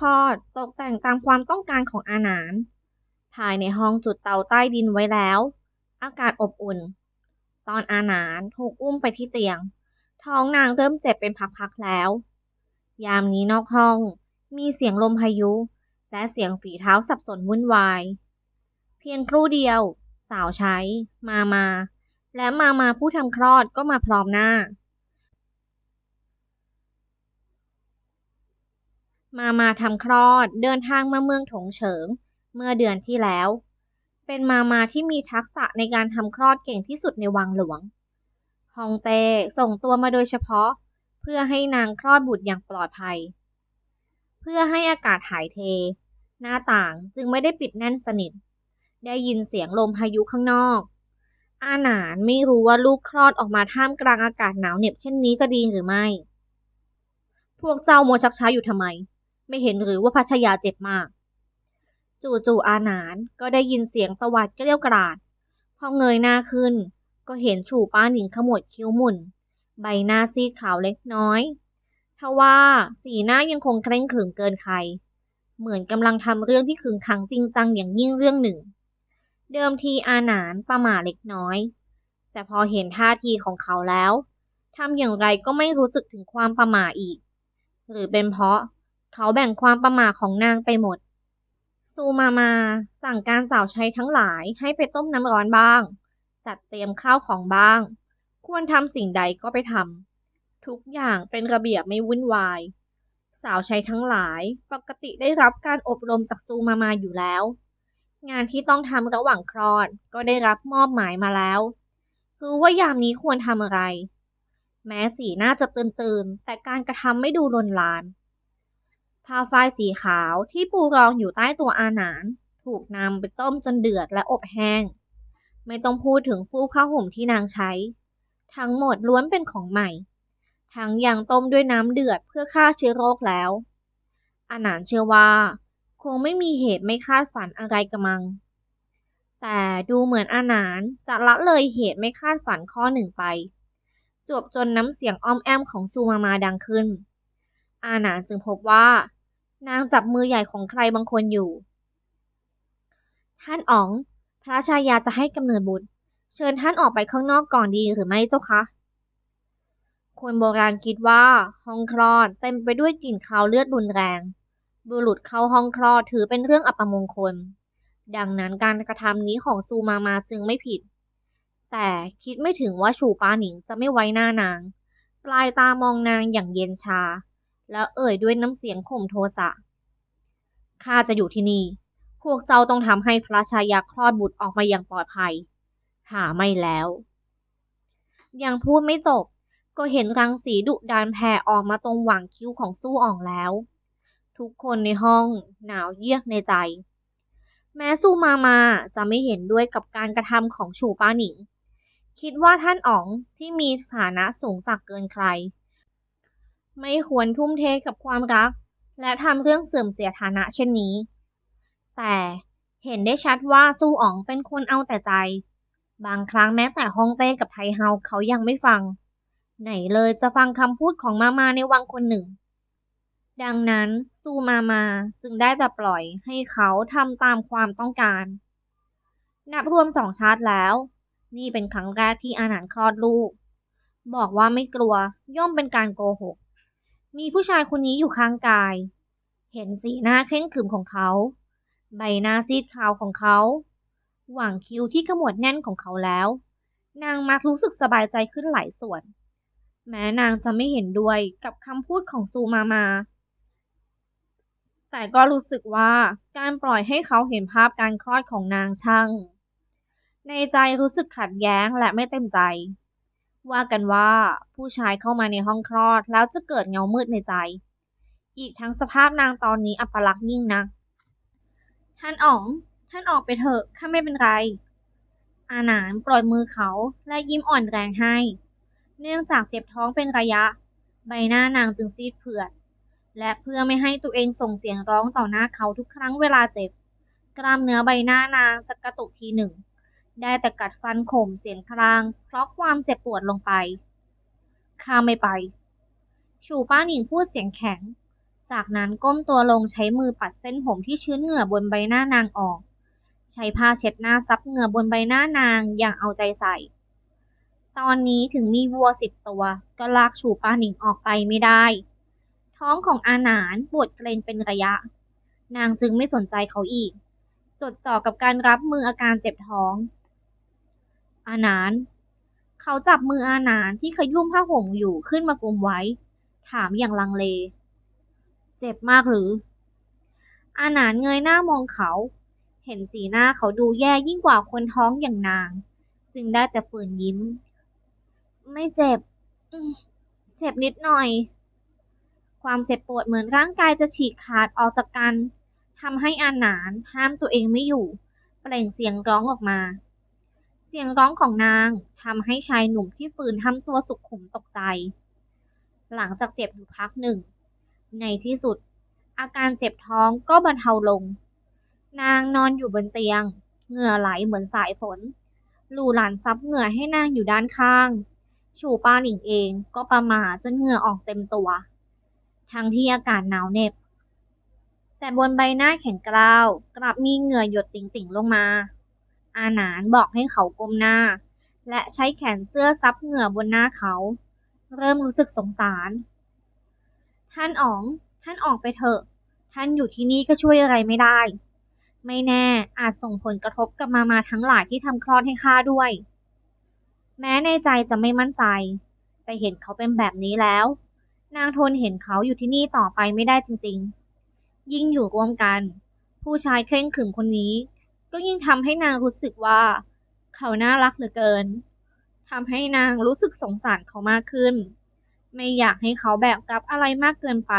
คลอดตกแต่งตามความต้องการของอาหนานภายในห้องจุดเตาใต้ดินไว้แล้ว อากาศอบอุ่น ตอนอาหนานถูกอุ้มไปที่เตียง ท้องนางเริ่มเจ็บเป็นพักๆแล้ว ยามนี้นอกห้องมีเสียงลมพายุ และเสียงฝีเท้าสับสนวุ่นวาย เพียงครู่เดียว สาวใช้ มามา และมามาผู้ทำคลอดก็มาพร้อมหน้า มามาทำคลอดเดินทางมาเมืองถงเฉิง เมื่อเดือนที่แล้ว เป็นมามาที่มีทักษะในการทำคลอดเก่งที่สุดในวังหลวงฮองเต้ส่งตัวมาโดยเฉพาะ เพื่อให้นางคลอดบุตรอย่างปลอดภัย เพื่อให้อากาศถ่ายเท หน้าต่างจึงไม่ได้ปิดแน่นสนิท ได้ยินเสียงลมพายุข้างนอก อาหนานไม่รู้ว่าลูกคลอดออกมาท่ามกลางอากาศหนาวเหน็บเช่นนี้จะดีหรือไม่ พวกเจ้ามัวชักช้าอยู่ทำไม ไม่เห็นหรือว่าพัชยาเจ็บมาก จู่ๆอาหนานก็ได้ยินเสียงตวัดเกลี้ยวกราดพอเงยหน้าขึ้น ก็เห็นฉู่ป้าหนิงขมวดคิ้วหมุน ใบหน้าซีดขาวเล็กน้อยทว่าสีหน้ายังคงเคร่งขรึมเกินใคร เหมือนกำลังทำเรื่องที่ขึงขังจริงจังอย่างยิ่งเรื่องหนึ่ง เดิมทีอาหนานประหม่าเล็กน้อย แต่พอเห็นท่าทีของเขาแล้วทำอย่างไรก็ไม่รู้สึกถึงความประหม่าอีก หรือเป็นเพราะ เขาแบ่งความประหม่าของนางไปหมด ซูมามา สั่งการสาวใช้ทั้งหลายให้ไปต้มน้ำร้อนบ้าง จัดเตรียมข้าวของบ้าง ควรทำสิ่งใดก็ไปทำทุกอย่างเป็นระเบียบไม่วุ่นวาย สาวใช้ทั้งหลายปกติได้รับการอบรมจากซูมามาอยู่แล้ว งานที่ต้องทำระหว่างคลอดก็ได้รับมอบหมายมาแล้วรู้ว่ายามนี้ควรทำอะไร แม้สีหน้าจะตื่นๆแต่การกระทำไม่ดูลนลาน ผ้าฝ้ายสีขาวที่ปูรองอยู่ใต้ตัวอาหนานถูกนำไปต้มจนเดือดและอบแห้ง ไม่ต้องพูดถึงฟูกผ้าวห่มที่นางใช้ ทั้งหมดล้วนเป็นของใหม่ ทั้งยังต้มด้วยน้ำเดือดเพื่อฆ่าเชื้อโรคแล้วอาหนานเชื่อว่า คงไม่มีเหตุไม่คาดฝันอะไรกระมัง แต่ดูเหมือนอาหนานจะละเลยเหตุไม่คาดฝันข้อหนึ่งไป จวบจนน้ำเสียงอ้อมแอมของซูมามาดังขึ้นอาหนานจึงพบว่า นางจับมือใหญ่ของใครบางคนอยู่ ท่านอ๋อง พระชายาจะให้กำเนิดบุตร เชิญท่านออกไปข้างนอกก่อนดีหรือไม่เจ้าคะ คนโบราณคิดว่า ห้องคลอดเต็มไปด้วยกลิ่นคาวเลือดรุนแรง บุรุษเข้าห้องคลอดถือเป็นเรื่องอัปมงคล ดังนั้นการกระทำนี้ของซูมามาจึงไม่ผิด แต่คิดไม่ถึงว่าฉูปาหนิงจะไม่ไว้หน้านางปลายตามองนางอย่างเย็นชา แล้วเอ่ยด้วยน้ำเสียงข่มโทสะ ข้าจะอยู่ที่นี่ พวกเจ้าต้องทำให้พระชายาคลอดบุตรออกมาอย่างปลอดภัย หาไม่แล้ว ยังพูดไม่จบ ก็เห็นรังสีดุดานแผ่ออกมาตรงหว่างคิ้วของสู้อ่องแล้ว ทุกคนในห้องหนาวเยือกในใจ แม้สู้มามาจะไม่เห็นด้วยกับการกระทำของฉูป้าหนิง คิดว่าท่านอ๋องที่มีฐานะสูงสักเกินใคร ไม่ควรทุ่มเทกับความรัก และทำเรื่องเสื่อมเสียฐานะเช่นนี้ แต่เห็นได้ชัดว่าสู้อ๋องเป็นคนเอาแต่ใจ บางครั้งแม้แต่ฮองเต้กับไทเฮาเขายังไม่ฟัง ไหนเลยจะฟังคำพูดของมามาในวังคนหนึ่ง ดังนั้นซูมามาจึงได้แต่ปล่อยให้เขาทำตามความต้องการ นับรวมสองชาติแล้ว นี่เป็นครั้งแรกที่อาหนานคลอดลูก บอกว่าไม่กลัวย่อมเป็นการโกหก มีผู้ชายคนนี้อยู่ข้างกาย เห็นสีหน้าเคร่งขรึมของเขา ใบหน้าซีดขาวของเขา หว่างคิ้วที่ขมวดแน่นของเขาแล้ว นางมักรู้สึกสบายใจขึ้นหลายส่วน แม้นางจะไม่เห็นด้วยกับคำพูดของซูมามา แต่ก็รู้สึกว่าการปล่อยให้เขาเห็นภาพการคลอดของนางช่าง ในใจรู้สึกขัดแย้งและไม่เต็มใจ ว่ากันว่าผู้ชายเข้ามาในห้องคลอดแล้วจะเกิดเงามืดในใจ อีกทั้งสภาพนางตอนนี้อัปลักษณ์ยิ่งนัก ท่านอ๋อง ท่านออกไปเถอะ ข้าไม่เป็นไร อาหนานปล่อยมือเขาและยิ้มอ่อนแรงให้ เนื่องจากเจ็บท้องเป็นระยะ ใบหน้านางจึงซีดเผือด และเพื่อไม่ให้ตัวเองส่งเสียงร้องต่อหน้าเขาทุกครั้งเวลาเจ็บ กล้ามเนื้อใบหน้านางจะกระตุกทีหนึ่ง ได้แต่กัดฟันข่มเสียงคราง เพราะความเจ็บปวดลงไป ข้าไม่ไป ชูป้าหนิงพูดเสียงแข็ง จากนั้นก้มตัวลงใช้มือปัดเส้นผมที่ชื้นเหงื่อบนใบหน้านางออก ใช้ผ้าเช็ดหน้าซับเหงื่อบนใบหน้านางอย่างเอาใจใส่ ตอนนี้ถึงมีวัวสิบตัว ก็ลากฉูป้าหนิงออกไปไม่ได้ ท้องของอาหนานปวดเกรงเป็นระยะ นางจึงไม่สนใจเขาอีกจดจ่อกับการรับมืออาการเจ็บท้อง อาหนาน เขาจับมืออาหนานที่ขยุ่มผ้าห่มอยู่ขึ้นมากุมไว้ ถามอย่างลังเล เจ็บมากหรือ อาหนานเงยหน้ามองเขา เห็นสีหน้าเขาดูแย่ยิ่งกว่าคนท้องอย่างนาง จึงได้แต่ฝืนยิ้ม ไม่เจ็บ เจ็บนิดหน่อย ความเจ็บปวดเหมือนร่างกายจะฉีกขาดออกจากกันทำให้อาหนานห้ามตัวเองไม่อยู่ เปล่งเสียงร้องออกมา สียงร้องของนางทำให้ชายหนุ่มที่ฝืนทำตัวสุขุมตกใจ หลังจากเจ็บอยู่พักหนึ่ง ในที่สุด อาการเจ็บท้องก็บรรเทาลง นางนอนอยู่บนเตียง เหงื่อไหลเหมือนสายฝนลูหลานซับเหงื่อให้นางอยู่ด้านข้าง ชูป้าหนิงเองก็ประมาจนเหงื่อออกเต็มตัว ทั้งที่อากาศหนาวเหน็บ แต่บนใบหน้าแข็งกร้าว กลับมีเหงื่อหยดติ่งๆลงมา อาหนานบอกให้เขาก้มหน้า และใช้แขนเสื้อซับเหงื่อบนหน้าเขา เริ่มรู้สึกสงสาร ท่านอ๋อง ท่านออกไปเถอะ ท่านอยู่ที่นี่ก็ช่วยอะไรไม่ได้ ไม่แน่อาจส่งผลกระทบกับมามาทั้งหลายที่ทำคลอดให้ข้าด้วย แม้ในใจจะไม่มั่นใจ แต่เห็นเขาเป็นแบบนี้แล้ว นางทนเห็นเขาอยู่ที่นี่ต่อไปไม่ได้จริง ๆ ยิ่งอยู่ร่วมกัน ผู้ชายเคร่งขรึมคนนี้ ก็ยิ่งทำให้นางรู้สึกว่า เขาน่ารักเหลือเกินทำให้นางรู้สึกสงสารเขามากขึ้น ไม่อยากให้เขาแบกรับอะไรมากเกินไป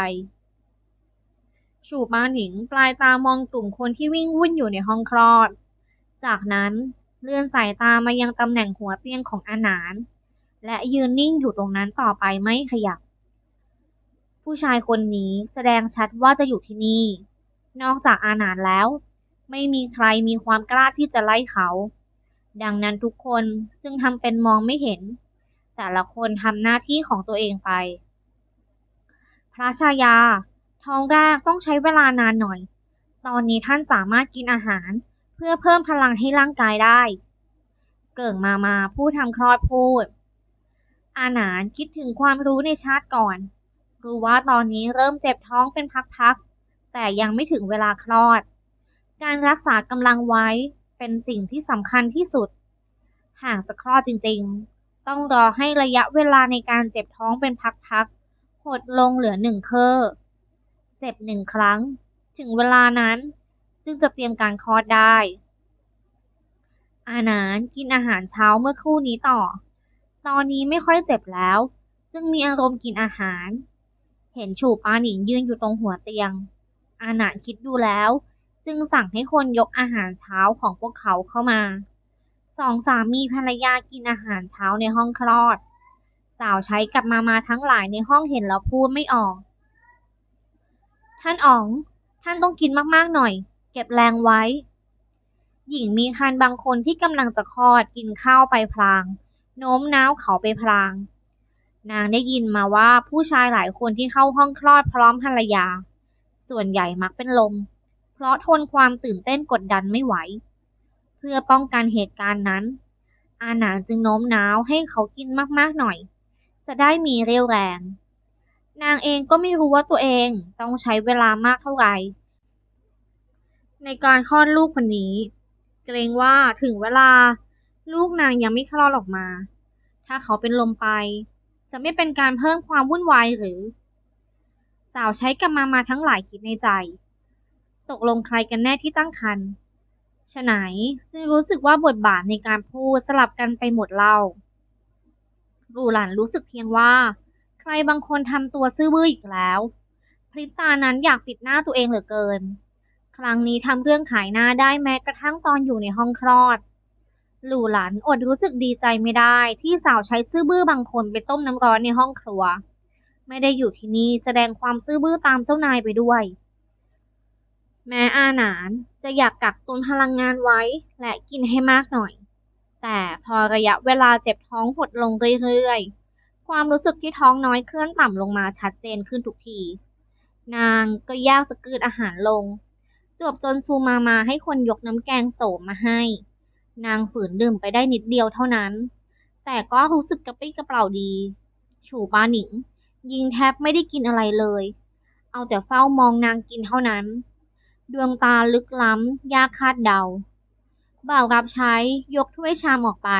ชูป้าหนิงปลายตามองกลุ่มคนที่วิ่งวุ่นอยู่ในห้องคลอด จากนั้นเลื่อนสายตามายังตำแหน่งหัวเตียงของอาหนาน และยืนนิ่งอยู่ตรงนั้นต่อไปไม่ขยับ ผู้ชายคนนี้แสดงชัดว่าจะอยู่ที่นี่ นอกจากอาหนานแล้ว ไม่มีใครมีความกล้าที่จะไล่เขา ดังนั้นทุกคนจึงทำเป็นมองไม่เห็น แต่ละคนทำหน้าที่ของตัวเองไป พระชายา ท้องแรกต้องใช้เวลานานหน่อย ตอนนี้ท่านสามารถกินอาหารเพื่อเพิ่มพลังให้ร่างกายได้ เกิ่งมามาผู้ทำคลอดพูด อาหนานคิดถึงความรู้ในชาติก่อน รู้ว่าตอนนี้เริ่มเจ็บท้องเป็นพักๆ แต่ยังไม่ถึงเวลาคลอด การรักษากำลังไว้เป็นสิ่งที่สำคัญที่สุด หากจะคลอดจริงๆ ต้องรอให้ระยะเวลาในการเจ็บท้องเป็นพักๆหดลงเหลือหนึ่งเคอเจ็บหนึ่งครั้ง ถึงเวลานั้นจึงจะเตรียมการคลอดได้ อาหนานกินอาหารเช้าเมื่อครู่นี้ต่อ ตอนนี้ไม่ค่อยเจ็บแล้ว จึงมีอารมณ์กินอาหาร เห็นชูปาหนิงยืนอยู่ตรงหัวเตียง อาหนานคิดดูแล้ว จึงสั่งให้คนยกอาหารเช้าของพวกเขาเข้ามา สองสามีภรรยากินอาหารเช้าในห้องคลอด สาวใช้กับมามาทั้งหลายในห้องเห็นแล้วพูดไม่ออก ท่านอ๋อง ท่านต้องกินมากๆหน่อย เก็บแรงไว้ หญิงมีคันบางคนที่กำลังจะคลอดกินข้าวไปพลาง โน้มน้าวเขาไปพลาง นางได้ยินมาว่าผู้ชายหลายคนที่เข้าห้องคลอดพร้อมภรรยา ส่วนใหญ่มักเป็นลม เพราะทนความตื่นเต้นกดดันไม่ไหว เพื่อป้องกันเหตุการณ์นั้น อาหนานจึงโน้มน้าวให้เขากินมากๆหน่อย จะได้มีเรี่ยวแรง นางเองก็ไม่รู้ว่าตัวเองต้องใช้เวลามากเท่าไหร่ ในการคลอดลูกคนนี้ เกรงว่าถึงเวลาลูกนางยังไม่คลอดออกมา ถ้าเขาเป็นลมไป จะไม่เป็นการเพิ่มความวุ่นวายหรือ สาวใช้กับมามาทั้งหลายคิดในใจ ตกลงใครกันแน่ที่ตั้งครรภ์ฉะไหนจึงรู้สึกว่าบทบาทในการพูดสลับกันไปหมดเล่ารูหลันรู้สึกเพียงว่า ใครบางคนทำตัวซื่อบื้ออีกแล้วพริบตานั้นอยากปิดหน้าตัวเองเหลือเกิน ครั้งนี้ทำเรื่องขายหน้าได้แม้กระทั่งตอนอยู่ในห้องคลอดหลู่หลันอดรู้สึกดีใจไม่ได้ที่สาวใช้ซื่อบื้อบางคนไปต้มน้ำร้อนในห้องครัว ไม่ได้อยู่ที่นี่แสดงความซื่อบื้อตามเจ้านายไปด้วย แม้อาหนานจะอยากกักตุนพลังงานไว้และกินให้มากหน่อย แต่พอระยะเวลาเจ็บท้องหดลงเรื่อยๆ ความรู้สึกที่ท้องน้อยเคลื่อนต่ำลงมาชัดเจนขึ้นทุกที นางก็ยากจะกลืนอาหารลงจบจนซูมามาให้คนยกน้ำแกงโสมมาให้ นางฝืนดื่มไปได้นิดเดียวเท่านั้น แต่ก็รู้สึกกระปรี้กระเปร่าดี ฉูปาหนิง ยิงแทบไม่ได้กินอะไรเลย เอาแต่เฝ้ามองนางกินเท่านั้น ดวงตาลึกล้ำยากคาดเดา บ่าวรับใช้ยกถ้วยชามออกไป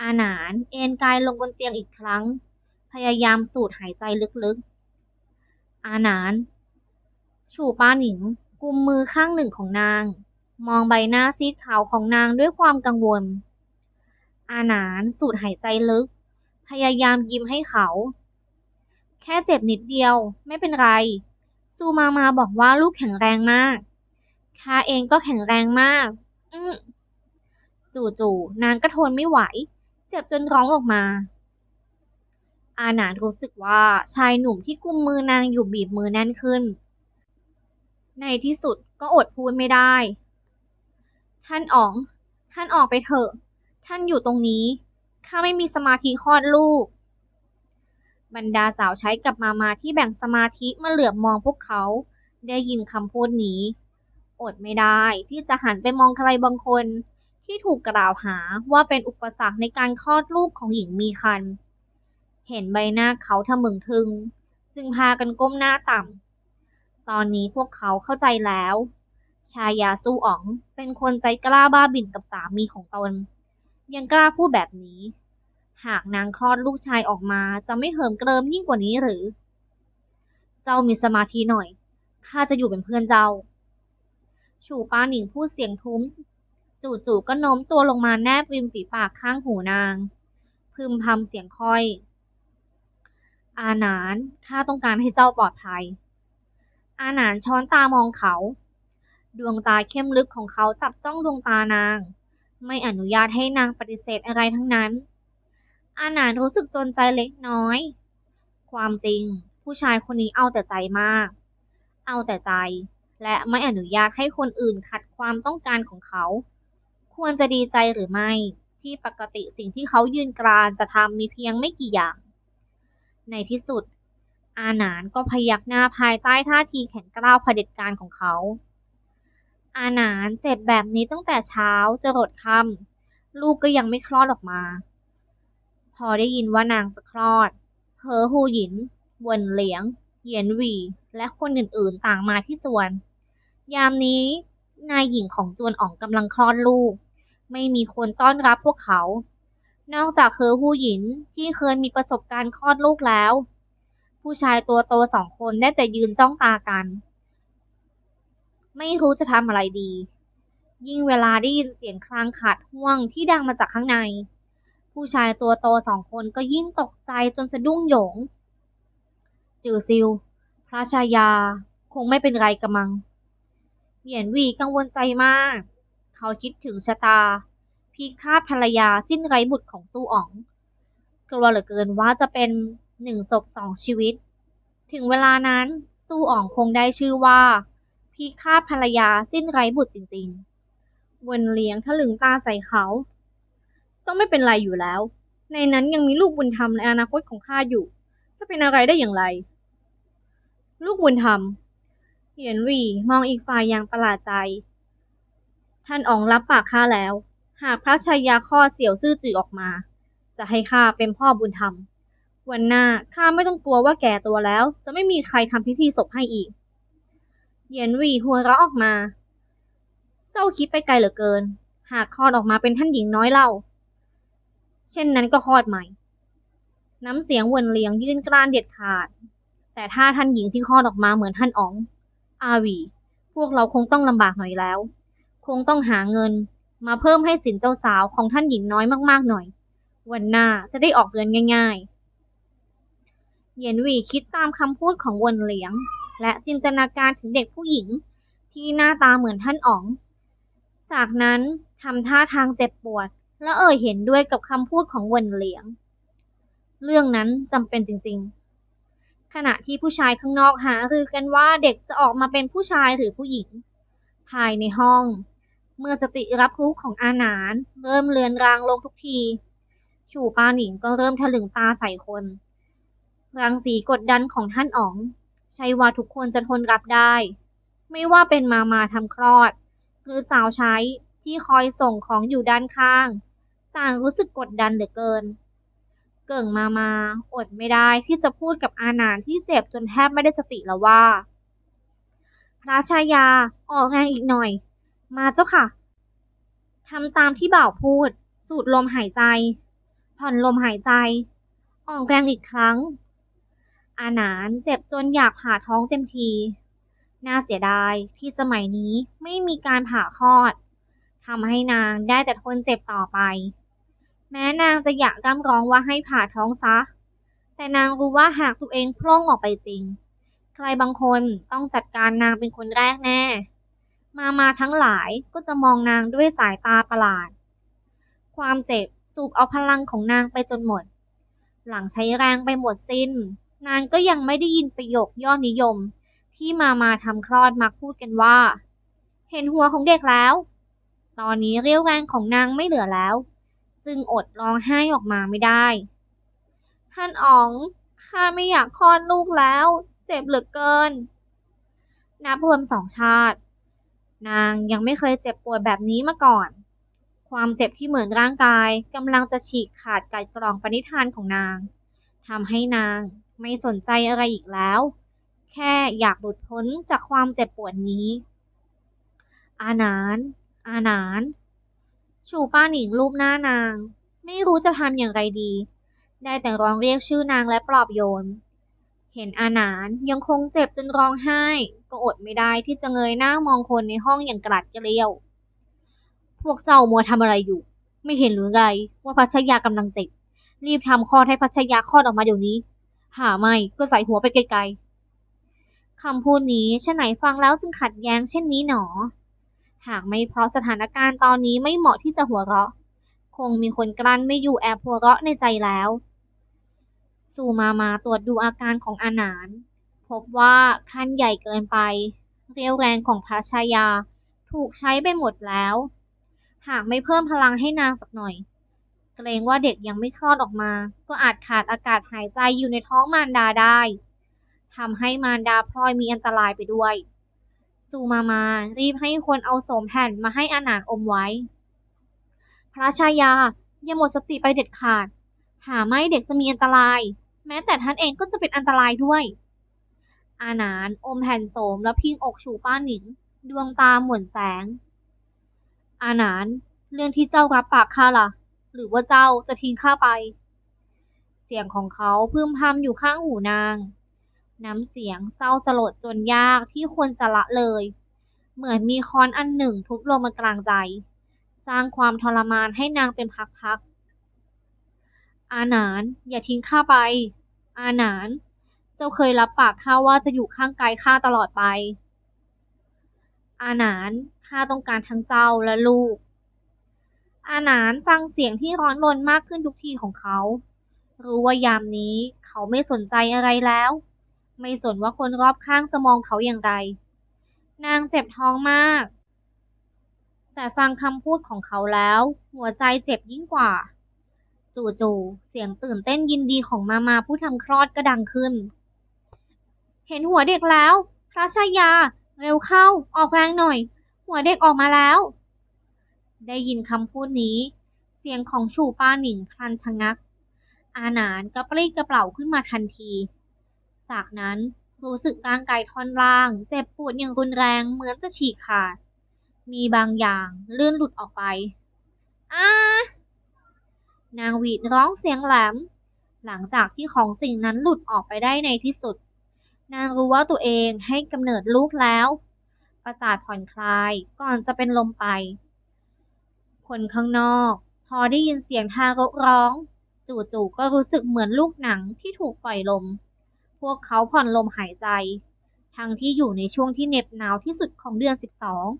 อาหนานเอนกายลงบนเตียงอีกครั้ง พยายามสูดหายใจลึกๆ อาหนานชูป้าหนิงกุมมือข้างหนึ่งของนาง มองใบหน้าซีดขาวของนางด้วยความกังวล อาหนานสูดหายใจลึก พยายามยิ้มให้เขา แค่เจ็บนิดเดียวไม่เป็นไร ซูมามาบอกว่าลูกแข็งแรงมาก ข้าเองก็แข็งแรงมาก อืจู่ๆนางก็ทนไม่ไหว เจ็บจนร้องออกมา อาหนานรู้สึกว่าชายหนุ่มที่กุมมือนางอยู่บีบมือแน่นขึ้น ในที่สุดก็อดพูดไม่ได้ ท่านอ๋อง ท่านออกไปเถอะ ท่านอยู่ตรงนี้ ข้าไม่มีสมาธิคลอดลูก บรรดาสาวใช้กับมามาที่แบ่งสมาธิมาเหลือบมองพวกเขา ได้ยินคำพูดนี้ อดไม่ได้ที่จะหันไปมองใครบางคน ที่ถูกกล่าวหาว่าเป็นอุปสรรคในการคลอดลูกของหญิงมีครรภ์เห็นใบหน้าเขาทะมึงทึง จึงพากันก้มหน้าต่ำ ตอนนี้พวกเขาเข้าใจแล้ว ชายาสู้อ๋องเป็นคนใจกล้าบ้าบิ่นกับสามีของตน ยังกล้าพูดแบบนี้ หากนางคลอดลูกชายออกมาจะไม่เหิมเกริมยิ่งกว่านี้หรือ เจ้ามีสมาธิหน่อย ข้าจะอยู่เป็นเพื่อนเจ้า ชูป้าหนิงพูดเสียงทุ้ม จู่ๆก็โน้มตัวลงมาแนบริมฝีปากข้างหูนาง พึมพำเสียงค่อย อาหนานข้าต้องการให้เจ้าปลอดภัย อาหนานช้อนตามองเขา ดวงตาเข้มลึกของเขาจับจ้องดวงตานาง ไม่อนุญาตให้นางปฏิเสธอะไรทั้งนั้น อาหนานรู้สึกจนใจเล็กน้อย ความจริง ผู้ชายคนนี้เอาแต่ใจมาก เอาแต่ใจ และไม่อนุญาตให้คนอื่นขัดความต้องการของเขา ควรจะดีใจหรือไม่ ที่ปกติสิ่งที่เขายืนกรานจะทำมีเพียงไม่กี่อย่าง ในที่สุด อาหนานก็พยักหน้าภายใต้ท่าทีแข็งกร้าวเผด็จการของเขา อาหนานเจ็บแบบนี้ตั้งแต่เช้าจะรดค่ำลูกก็ยังไม่คลอดออกมา พอได้ยินว่านางจะคลอดเหอฮูหยิน เวินเหลียง เหยียนหวี และคนอื่นๆต่างมาที่จวน ยามนี้นายหญิงของจวนอ๋องกำลังคลอดลูก ไม่มีคนต้อนรับพวกเขา นอกจากเคอฮูหยินที่เคยมีประสบการณ์คลอดลูกแล้ว ผู้ชายตัวโตสองคนได้แต่ยืนจ้องตากัน ไม่รู้จะทำอะไรดี ยิ่งเวลาได้ยินเสียงคลางขาดห่วงที่ดังมาจากข้างใน ผู้ชายตัวโตสองคนก็ยิ่งตกใจจนสะดุ้งโหยง จือซิว พระชายา คงไม่เป็นไรกระมัง เหยียนวีกังวลใจมาก เขาคิดถึงชะตาพิฆาภรรยาสิ้นไรบุตรของสู้อ๋อง กลัวเหลือเกินว่าจะเป็นหนึ่งศพสองชีวิต ถึงเวลานั้นสู้อ๋องคงได้ชื่อว่าพิฆาภรรยาสิ้นไรบุตรจริงๆ วนเลี้ยงถลึงตาใส่เขา ต้องไม่เป็นไรอยู่แล้ว ในนั้นยังมีลูกบุญธรรมในอนาคตของข้าอยู่ จะเป็นอะไรได้อย่างไร ลูกบุญธรรมเหยียนวีมองอีกฝ่ายอย่างประหลาดใจ ท่านอองรับปากข้าแล้ว หากพระชายาข้อเสี่ยวซื่อจือออกมา จะให้ข้าเป็นพ่อบุญธรรม วันหน้าข้าไม่ต้องกลัวว่าแก่ตัวแล้ว จะไม่มีใครทำพิธีศพให้อีกเหยียนวีหัวเราะออกมา เจ้าคิดไปไกลเหลือเกิน หากคลอดออกมาเป็นท่านหญิงน้อยเล่า เช่นนั้นก็คลอดใหม่ น้ำเสียงเวนเลียงยื่นกรานเด็ดขาด แต่ถ้าท่านหญิงที่คลอดออกมาเหมือนท่านอ๋อง อาวี พวกเราคงต้องลำบากหน่อยแล้ว คงต้องหาเงินมาเพิ่มให้สินเจ้าสาวของท่านหญิงน้อยมากๆหน่อย วันหน้าจะได้ออกเรือนง่ายๆ เหยียนหวีคิดตามคำพูดของวนเลียง และจินตนาการถึงเด็กผู้หญิง ที่หน้าตาเหมือนท่านอ๋อง จากนั้นทำท่าทางเจ็บปวด และเอ่ยเห็นด้วยกับคำพูดของเวนเหลียง เรื่องนั้นจำเป็นจริงๆ ขณะที่ผู้ชายข้างนอกหารือกันว่าเด็กจะออกมาเป็นผู้ชายหรือผู้หญิง ภายในห้อง เมื่อสติรับรู้ของอาหนานเริ่มเลือนรางลงทุกทีชูปาหนิงก็เริ่มถลึงตาใส่คนรังสีกดดันของท่านอ๋องใช่ว่าทุกคนจะทนรับได้ ไม่ว่าเป็นมามาทำคลอด หรือสาวใช้ที่คอยส่งของอยู่ด้านข้าง ต่างรู้สึกกดดันเหลือเกิน เกิ่งมามาอดไม่ได้ที่จะพูดกับอาหนานที่เจ็บจนแทบไม่ได้สติแล้วว่า พระชายาออกแรงอีกหน่อย มาเจ้าค่ะทำตามที่บ่าวพูด สูดลมหายใจ ผ่อนลมหายใจ ออกแรงอีกครั้ง อาหนานเจ็บจนอยากผ่าท้องเต็มที น่าเสียดายที่สมัยนี้ไม่มีการผ่าคลอดทำให้นางได้แต่ทนเจ็บต่อไป แม้นางจะอยากร่ำร้องว่าให้ผ่าท้องซะ แต่นางรู้ว่าหากตัวเองพร่งออกไปจริง ใครบางคนต้องจัดการนางเป็นคนแรกแน่ มามาทั้งหลายก็จะมองนางด้วยสายตาประหลาด ความเจ็บสูบเอาพลังของนางไปจนหมด หลังใช้แรงไปหมดสิ้น นางก็ยังไม่ได้ยินประโยคยอดนิยม ที่มามาทำคลอดมักพูดกันว่า เห็นหัวของเด็กแล้ว ตอนนี้เรี่ยวแรงของนางไม่เหลือแล้ว จึงอดร้องไห้ออกมาไม่ได้ ท่านอ๋อง ข้าไม่อยากคลอดลูกแล้ว เจ็บเหลือเกิน นับรวมสองชาติ นางยังไม่เคยเจ็บปวดแบบนี้มาก่อน ความเจ็บที่เหมือนร่างกายกำลังจะฉีกขาดกัดกรองปณิธานของนางทำให้นางไม่สนใจอะไรอีกแล้ว แค่อยากหลุดพ้นจากความเจ็บปวดนี้ อานาน อานาน ชูป้าหนิงรูปหน้านาง ไม่รู้จะทำอย่างไรดี ได้แต่ร้องเรียกชื่อนางและปลอบโยน เห็นอาหนานยังคงเจ็บจนร้องไห้ ก็อดไม่ได้ที่จะเงยหน้ามองคนในห้องอย่างกลัดเกลียว พวกเจ้ามัวทำอะไรอยู่ ไม่เห็นหรือไงว่าพัชยากำลังเจ็บ รีบทำคลอดให้พัชยาคลอดออกมาเดี๋ยวนี้ หาไม่ก็ใส่หัวไปไกลๆคำพูดนี้ชะไหนฟังแล้วจึงขัดแย้งเช่นนี้หนอ หากไม่เพราะสถานการณ์ตอนนี้ไม่เหมาะที่จะหัวเราะ คงมีคนกลั้นไม่อยู่แอบหัวเราะในใจแล้วสู่มามาตรวจดูอาการของอาหนาน พบว่าขั้นใหญ่เกินไป เรียวแรงของพระชายา ถูกใช้ไปหมดแล้ว หากไม่เพิ่มพลังให้นางสักหน่อย เกรงว่าเด็กยังไม่คลอดออกมา ก็อาจขาดอากาศหายใจอยู่ในท้องมารดาได้ทำให้มารดาพลอยมีอันตรายไปด้วย สูมามา รีบให้คนเอาโสมแผ่นมาให้อาหนานอมไว้ พระชายา อย่าหมดสติไปเด็ดขาด หาไม่เด็กจะมีอันตราย แม้แต่ท่านเองก็จะเป็นอันตรายด้วย อาหนานอมแผ่นโสมแล้วพิงอกชูป้าหนิง ดวงตาหม่นแสง อาหนาน เรื่องที่เจ้ารับปากข้าล่ะ หรือว่าเจ้าจะทิ้งข้าไป เสียงของเขาพึมพำอยู่ข้างหูนาง น้ำเสียงเศร้าสลดจนยากที่ควรจะละเลย เหมือนมีค้อนอันหนึ่งทุบลงมากลางใจ สร้างความทรมานให้นางเป็นพักๆ อาหนาน อย่าทิ้งข้าไป อาหนาน เจ้าเคยรับปากข้าว่าจะอยู่ข้างกายข้าตลอดไป อาหนานข้าต้องการทั้งเจ้าและลูก อาหนานฟังเสียงที่ร้อนรนมากขึ้นทุกทีของเขารู้ว่ายามนี้เขาไม่สนใจอะไรแล้ว ไม่สนว่าคนรอบข้างจะมองเขาอย่างไร นางเจ็บท้องมาก แต่ฟังคำพูดของเขาแล้ว หัวใจเจ็บยิ่งกว่า จู่ๆเสียงตื่นเต้นยินดีของมามาผู้ทำคลอดก็ดังขึ้น เห็นหัวเด็กแล้ว พระชายา เร็วเข้า ออกแรงหน่อย หัวเด็กออกมาแล้ว ได้ยินคำพูดนี้ เสียงของชูป้าหนิงพลันชะงักอาหนานกระปรี้กระเปร่าขึ้นมาทันที จากนั้นรู้สึกร่างกายท่อนล่าง เจ็บปวดอย่างรุนแรงเหมือนจะฉีกขาด มีบางอย่างลื่นหลุดออกไปอ้านางหวีดร้องเสียงแหลม หลังจากที่ของสิ่งนั้นหลุดออกไปได้ในที่สุด นางรู้ว่าตัวเองให้กำเนิดลูกแล้ว ประสาทผ่อนคลายก่อนจะเป็นลมไป คนข้างนอก พอได้ยินเสียงทารกร้อง จู่ๆก็รู้สึกเหมือนลูกหนังที่ถูกปล่อยลม พวกเขาผ่อนลมหายใจ ทั้งที่อยู่ในช่วงที่เหน็บหนาวที่สุดของเดือน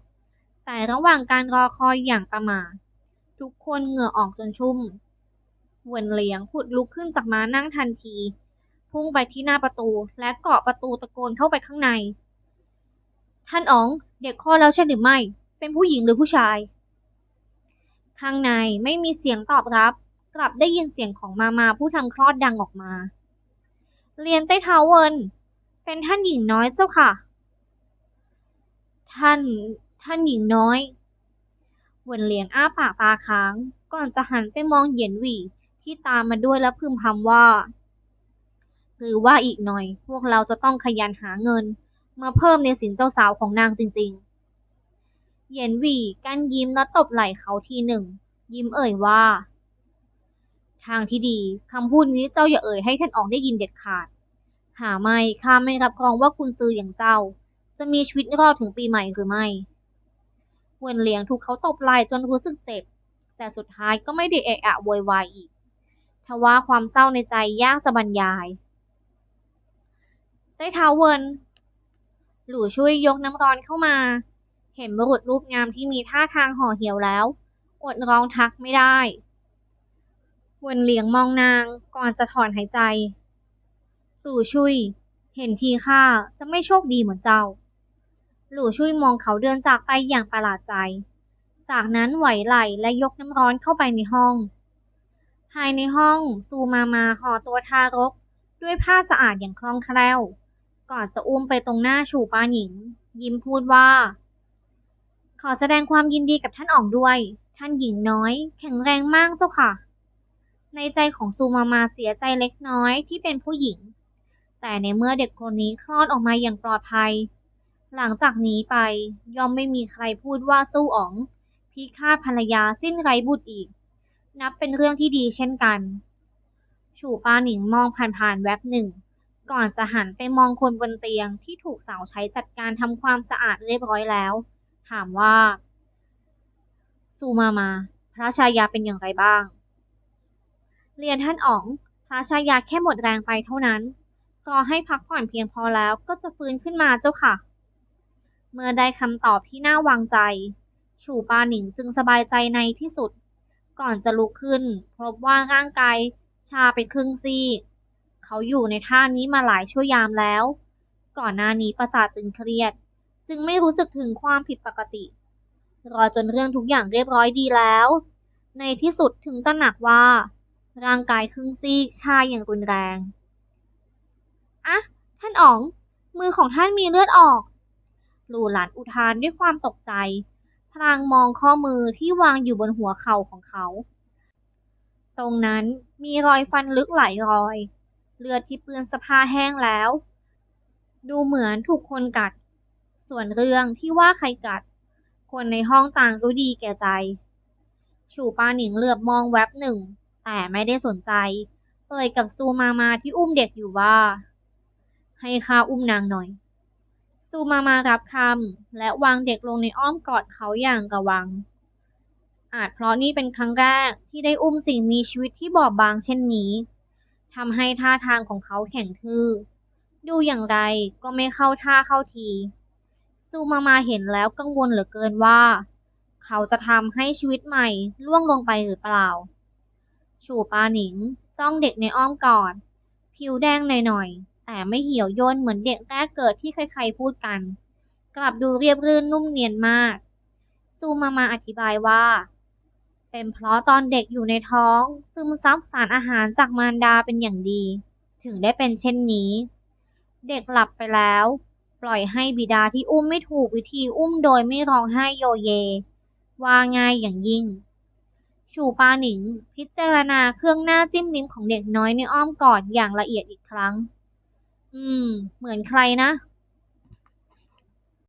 12 แต่ระหว่างการรอคอยอย่างประมาททุกคนเหงื่อออกจนชุ่มหวนเหลียงผุดลุกขึ้นจากม้านั่งทันที พุ่งไปที่หน้าประตูและเกาะประตูตะโกนเข้าไปข้างใน ท่านอ๋องเด็กคลอดแล้วใช่หรือไม่ เป็นผู้หญิงหรือผู้ชาย ข้างในไม่มีเสียงตอบรับ กลับได้ยินเสียงของมามาผู้ทำคลอดดังออกมา เรียนใต้เท้าเวิน เป็นท่านหญิงน้อยเจ้าค่ะ ท่าน ท่านหญิงน้อย เวินเหลียงอ้าปากตาค้าง ก่อนจะหันไปมองเหยียนหวี่ที่ตามมาด้วยแล้วพึมพำว่าหรือว่าอีกหน่อย พวกเราจะต้องขยันหาเงิน มาเพิ่มในสินเจ้าสาวของนางจริง ๆ เหยียนหวี่กันยิ้มแล้วตบไหล่เขาทีหนึ่ง ยิ้มเอ่ยว่า ทางที่ดีคำพูดนี้เจ้าอย่าเอ่ยให้ท่านออกได้ยินเด็ดขาด หาไม่ข้าไม่รับรองว่ากุญซืออย่างเจ้า จะมีชีวิตรอดถึงปีใหม่หรือไม่เหวินเหลียงถูกเขาตบไหล่จนรู้สึกเจ็บ แต่สุดท้ายก็ไม่ได้เอะอะโวยวายอีกทว่าความเศร้าในใจยากจะบรรยายใต้เท้าเวินหลู่ช่วยยกน้ำร้อนเข้ามา เห็นบุรุษรูปงามที่มีท่าทางห่อเหี่ยวแล้ว อดร้องทักไม่ได้ วนเหลียงมองนางก่อนจะถอนหายใจหลู่ชุย เห็นทีข้าจะไม่โชคดีเหมือนเจ้า หลู่ชุยมองเขาเดินจากไปอย่างประหลาดใจ จากนั้นไหวไหลและยกน้ำร้อนเข้าไปในห้อง ภายในห้องซูมามาห่อตัวทารก ด้วยผ้าสะอาดอย่างคล่องแคล่ว ก่อนจะอุ้มไปตรงหน้าชูปาหญิง ยิ้มพูดว่า ขอแสดงความยินดีกับท่านอ๋องด้วย ท่านหญิงน้อย แข็งแรงมากเจ้าค่ะ ในใจของซูมามาเสียใจเล็กน้อยที่เป็นผู้หญิง แต่ในเมื่อเด็กคนนี้คลอดออกมาอย่างปลอดภัย หลังจากนี้ไปย่อมไม่มีใครพูดว่าสู้อ๋องพิฆาตภรรยาสิ้นไร้บุตรอีก นับเป็นเรื่องที่ดีเช่นกันฉู่ปาหนิงมองผ่านๆแวบหนึ่ง ก่อนจะหันไปมองคนบนเตียงที่ถูกสาวใช้จัดการทำความสะอาดเรียบร้อยแล้ว ถามว่าซูมามา พระชายาเป็นอย่างไรบ้าง เรียนท่านอ๋อง พระชายาแค่หมดแรงไปเท่านั้นรอให้พักผ่อนเพียงพอแล้วก็จะฟื้นขึ้นมาเจ้าค่ะ เมื่อได้คำตอบที่น่าวางใจ ฉู่ปาหนิงจึงสบายใจในที่สุด ก่อนจะลุกขึ้น พบว่าร่างกายชาไปครึ่งซีกเขาอยู่ในท่านี้มาหลายชั่วยามแล้ว ก่อนหน้านี้ประสาทตึงเครียด จึงไม่รู้สึกถึงความผิดปกติ รอจนเรื่องทุกอย่างเรียบร้อยดีแล้ว ในที่สุดถึงตระหนักว่า ร่างกายครึ่งซีกชาอย่างรุนแรง อะท่านอ๋อง มือของท่านมีเลือดออก หลู่หลานอุทานด้วยความตกใจ พลางมองข้อมือที่วางอยู่บนหัวเข่าของเขา ตรงนั้นมีรอยฟันลึกหลายรอย เลือดที่เปื้อนสภาแห้งแล้ว ดูเหมือนถูกคนกัด ส่วนเรื่องที่ว่าใครกัด คนในห้องต่างรู้ดีแก่ใจฉู่ปาหนิงเหลือบมองแวบหนึ่ง แต่ไม่ได้สนใจเอ่ยกับซูมามาที่อุ้มเด็กอยู่ว่า ให้ข้าอุ้มนางหน่อย ซูมามารับคำและวางเด็กลงในอ้อมกอดเขาอย่างระวัง อาจเพราะนี่เป็นครั้งแรกที่ได้อุ้มสิ่งมีชีวิตที่บอบบางเช่นนี้ทำให้ท่าทางของเขาแข็งทื่อ ดูอย่างไรก็ไม่เข้าท่าเข้าทีซูมามาเห็นแล้วกังวลเหลือเกินว่า เขาจะทำให้ชีวิตใหม่ล่วงลงไปหรือเปล่า ฉู่ปาหนิง จ้องเด็กในอ้อมกอดผิวแดงหน่อยๆ แต่ไม่เหี่ยวย่นเหมือนเด็กแรกเกิดที่ใครๆพูดกัน กลับดูเรียบรื่นนุ่มเนียนมาก ซูมามาอธิบายว่า เป็นเพราะตอนเด็กอยู่ในท้อง ซึมซับสารอาหารจากมารดาเป็นอย่างดี ถึงได้เป็นเช่นนี้ เด็กหลับไปแล้ว ปล่อยให้บิดาที่อุ้มไม่ถูกวิธีอุ้มโดยไม่ร้องไห้โยเย ว่าง่ายอย่างยิ่ง ชูปาหนิงพิจารณาเครื่องหน้าจิ้มลิ้มของเด็กน้อยในอ้อมกอดอย่างละเอียดอีกครั้ง อืม เหมือนใครนะ